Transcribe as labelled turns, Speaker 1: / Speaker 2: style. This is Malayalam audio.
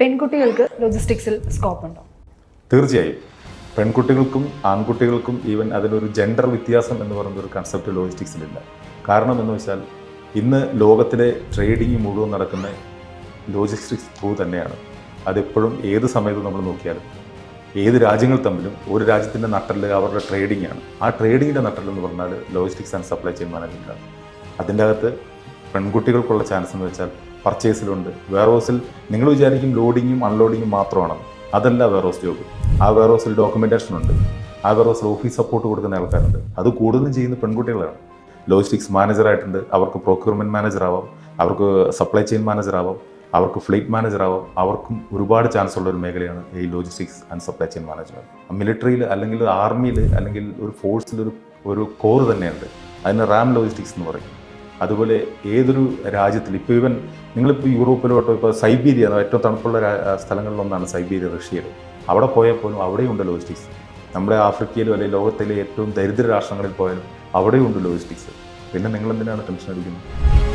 Speaker 1: പെൺകുട്ടികൾക്ക് ലോജിസ്റ്റിക്സിൽ സ്കോപ്പ് ഉണ്ടോ?
Speaker 2: തീർച്ചയായും. പെൺകുട്ടികൾക്കും ആൺകുട്ടികൾക്കും ഈവൻ അതിനൊരു ജെൻഡർ വ്യത്യാസം എന്ന് പറയുന്ന ഒരു കൺസെപ്റ്റ് ലോജിസ്റ്റിക്സിലില്ല കാരണം എന്ന് വെച്ചാൽ ഇന്ന് ലോകത്തിലെ ട്രേഡിംഗ് മുഴുവൻ നടക്കുന്ന ലോജിസ്റ്റിക്സ് ത്രൂ തന്നെയാണ്. അതെപ്പോഴും ഏത് സമയത്ത് നമ്മൾ നോക്കിയാലും ഏത് രാജ്യങ്ങൾ തമ്മിലും ഒരു രാജ്യത്തിന്റെ നട്ടൽ അവരുടെ ട്രേഡിംഗ് ആണ്. ആ ട്രേഡിങ്ങിന്റെ നട്ടൽ എന്ന് പറഞ്ഞാൽ logistics and supply chain management ആണ്. അതിന്റെ അകത്ത് പെൺകുട്ടികൾക്കുള്ള ചാൻസ് എന്ന് വെച്ചാൽ പർച്ചേസിലുണ്ട് വെയർഹൗസിൽ നിങ്ങൾ വിചാരിക്കും ലോഡിങ്ങും അൺലോഡിങ്ങും മാത്രമാണെന്ന് അതല്ല വെയർഹൗസ് ജോബ് ആ വെയർഹൗസിൽ ഡോക്യുമെന്റേഷൻ ഉണ്ട്. ആ വെയർഹൗസിൽ ഓഫീസ് സപ്പോർട്ട് കൊടുക്കുന്ന ആൾക്കാരുണ്ട്. അത് കൂടുതലും ചെയ്യുന്ന പെൺകുട്ടികളാണ്. ലോജിസ്റ്റിക്സ് മാനേജറായിട്ടുണ്ട് അവർക്ക് പ്രൊക്യൂർമെന്റ് മാനേജർ ആവാം. അവർക്ക് സപ്ലൈ ചെയിൻ മാനേജർ ആവാം. അവർക്ക് ഫ്ലീറ്റ് മാനേജർ ആവാം. അവർക്കും ഒരുപാട് ചാൻസ് ഉള്ള ഒരു മേഖലയാണ് ഈ logistics and supply chain management മിലിറ്ററിയിൽ അല്ലെങ്കിൽ ആർമിയിൽ അല്ലെങ്കിൽ ഒരു ഫോഴ്സിൽ ഒരു ഒരു കോർ തന്നെയുണ്ട്. അതിന് റാം ലോജിസ്റ്റിക്സ് എന്ന് പറയും. അതുപോലെ ഏതൊരു രാജ്യത്തിൽ ഇപ്പോൾ ഇവൻ നിങ്ങളിപ്പോൾ യൂറോപ്പിലോട്ടോ ഇപ്പോൾ സൈബീരിയ ഏറ്റവും തണുപ്പുള്ള സ്ഥലങ്ങളിലൊന്നാണ് സൈബീരിയ റഷ്യയിൽ അവിടെ പോയാൽ പോലും അവിടെയുണ്ട് ലോജിസ്റ്റിക്സ് നമ്മുടെ ആഫ്രിക്കയിലും അല്ലെങ്കിൽ ലോകത്തിലെ ഏറ്റവും ദരിദ്ര രാഷ്ട്രങ്ങളിൽ പോയാലും അവിടെയുണ്ട് ലോജിസ്റ്റിക്സ് പിന്നെ നിങ്ങൾ എന്തിനാണ് ടെൻഷൻ അടിക്കുന്നത്?